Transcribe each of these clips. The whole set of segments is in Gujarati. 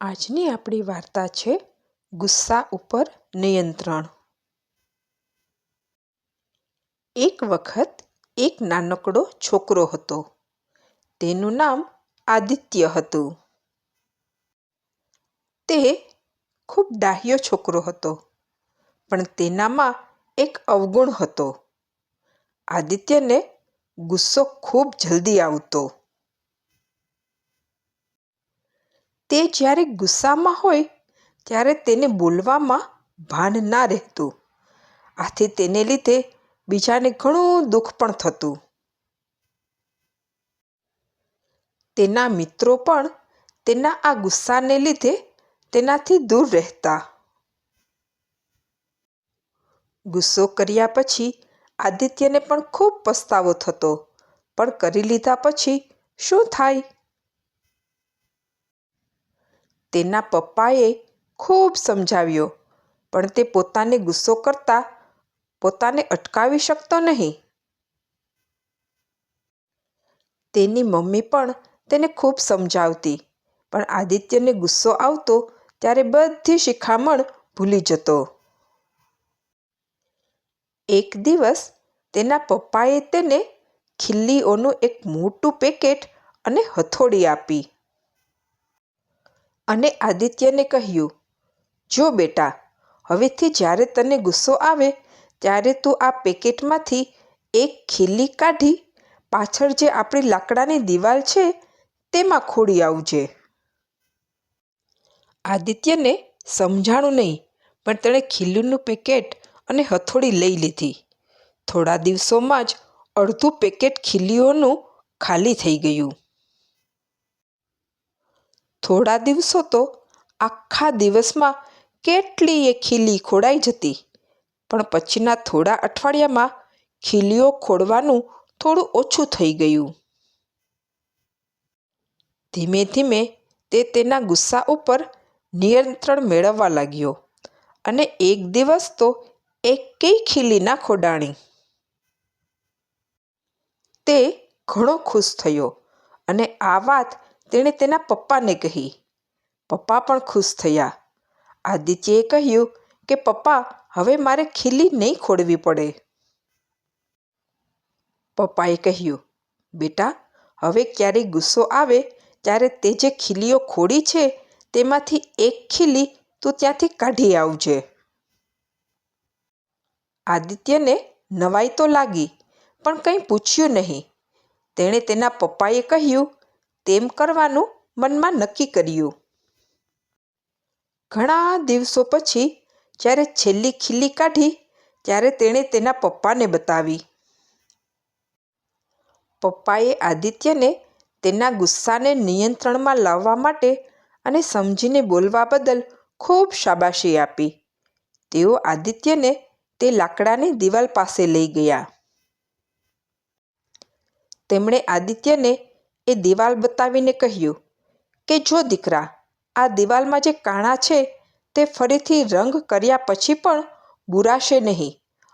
આજની આપણી વાર્તા છે ગુસ્સા ઉપર નિયંત્રણ. એક વખત એક નાનકડો છોકરો હતો. તેનું નામ આદિત્ય હતું. તે ખૂબ ડાહ્યો છોકરો હતો, પણ તેનામાં એક અવગુણ હતો. આદિત્યને ગુસ્સો ખૂબ જલ્દી આવતો. તે જ્યારે ગુસ્સામાં હોય, ત્યારે તેને બોલવામાં ભાન ના રહેતું. આથી તેને લીધે બીજાને ઘણું દુઃખ પણ થતું. તેના મિત્રો પણ તેના આ ગુસ્સાને લીધે તેનાથી દૂર રહેતા. ગુસ્સો કર્યા પછી આદિત્યને પણ ખૂબ પસ્તાવો થતો, પણ કરી લીધા પછી શું થાય? તેના પપ્પાએ ખૂબ સમજાવ્યો, પણ તે પોતાને ગુસ્સો કરતા પોતાને અટકાવી શકતો નહીં. તેની મમ્મી પણ તેને ખૂબ સમજાવતી, પણ આદિત્યને ગુસ્સો આવતો ત્યારે બધી શિખામણ ભૂલી જતો. એક દિવસ તેના પપ્પાએ તેને ખીલ્લીઓનું એક મોટું પેકેટ અને હથોડી આપી. અને આદિત્યને કહ્યું, જો બેટા, હવેથી જ્યારે તને ગુસ્સો આવે, ત્યારે તું આ પેકેટમાંથી એક ખીલ્લી કાઢી પાછળ જે આપણી લાકડાની દિવાલ છે, તેમાં ખોડી આવજે. આદિત્યને સમજાણું નહીં, પણ તેણે ખીલ્લીનું પેકેટ અને હથોડી લઈ લીધી. થોડા દિવસોમાં જ અડધું પેકેટ ખીલ્લીઓનું ખાલી થઈ ગયું. થોડા દિવસો તો આખા દિવસમાં કેટલીય ખીલી ખોડાઈ જતી. પણ પછીના થોડા અઠવાડિયામાં ખીલીઓ ખોડવાનું થોડું ઓછું થઈ ગયું. ધીમે ધીમે તે તેના ગુસ્સા ઉપર નિયંત્રણ મેળવવા લાગ્યો અને એક દિવસ તો એકેય ખીલીના ખોડાણી. તે ઘણો ખુશ થયો અને આ વાત તેણે તેના પપ્પાને કહી, પપ્પા પણ ખુશ થયા. આદિત્યએ કહ્યું કે, પપ્પા, હવે મારે ખીલી નહીં ખોડવી પડે. પપ્પાએ કહ્યું, બેટા, હવે ક્યારેય ગુસ્સો આવે, ત્યારે તે જે ખીલીઓ ખોડી છે, તેમાંથી એક ખીલી તું ત્યાંથી કાઢી આવજે. આદિત્યને નવાઈ તો લાગી, પણ કંઈ પૂછ્યું નહીં. તેણે તેના પપ્પાએ કહ્યું તેમ કરવાનું મનમાં નક્કી કર્યું. ઘણા દિવસો પછી, જ્યારે છેલ્લી ખીલ્લી કાઢી, ત્યારે તેણે તેના પપ્પાને બતાવી. પપ્પાએ આદિત્યને તેના ગુસ્સાને નિયંત્રણમાં લાવવા માટે અને સમજીને બોલવા બદલ ખૂબ શાબાશી આપી. તેઓ આદિત્યને તે લાકડાની દિવાલ પાસે લઈ ગયા. તેમણે આદિત્યને એ દિવાલ બતાવીને કહ્યું, કે જો દીકરા, આ દિવાલમાં જે કાણા છે, તે ફરીથી રંગ કર્યા પછી પણ બુરાશે નહીં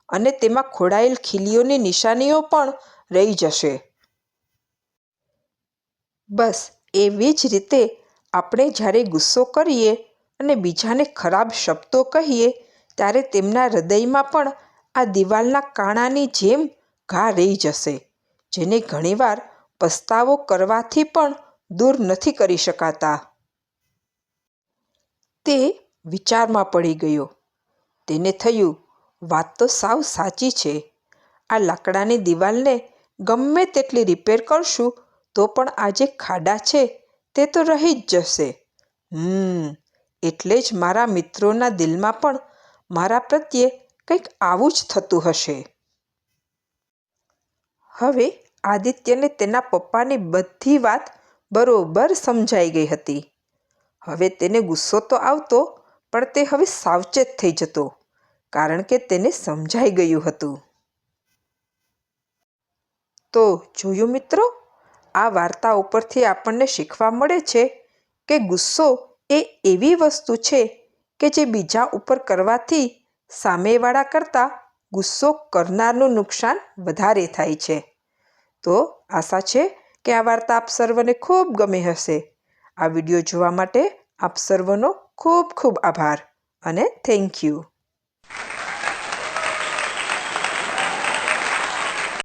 અને તેમાં ખોડાયેલ ખીલીઓની નિશાનીઓ પણ રહી જશે. બસ એવી જ રીતે આપણે જ્યારે ગુસ્સો કરીએ અને બીજાને ખરાબ શબ્દો કહીએ, ત્યારે તેમના હૃદયમાં પણ આ દિવાલના કાણાની જેમ ઘા રહી જશે, જેને ઘણીવાર પસ્તાવો કરવાથી પણ દૂર નથી કરી શકાતા. તે વિચારમાં પડી ગયો. તેને થયું, વાત તો સાવ સાચી છે. આ લાકડાની દિવાલને ગમે તેટલી રિપેર કરશું, તો પણ આ જે ખાડા છે, તે તો રહી જ જશે. હમ, એટલે જ મારા મિત્રોના દિલમાં પણ મારા પ્રત્યે કંઈક આવું જ થતું હશે. હવે આદિત્યને તેના પપ્પાની બધી વાત બરોબર સમજાઈ ગઈ હતી. હવે તેને ગુસ્સો તો આવતો, પણ તે હવે સાવચેત થઈ જતો, કારણ કે તેને સમજાઈ ગયું હતું. તો જોયું મિત્રો, આ વાર્તા ઉપરથી આપણને શીખવા મળે છે કે ગુસ્સો એ એવી વસ્તુ છે કે જે બીજા ઉપર કરવાથી સામેવાળા કરતાં ગુસ્સો કરનારનું નુકસાન વધારે થાય છે. તો આશા છે કે આ વાર્તા આપ સર્વને ખૂબ ગમી હશે. આ વીડિયો જોવા માટે આપ સર્વનો ખૂબ ખૂબ આભાર અને થેન્ક યુ.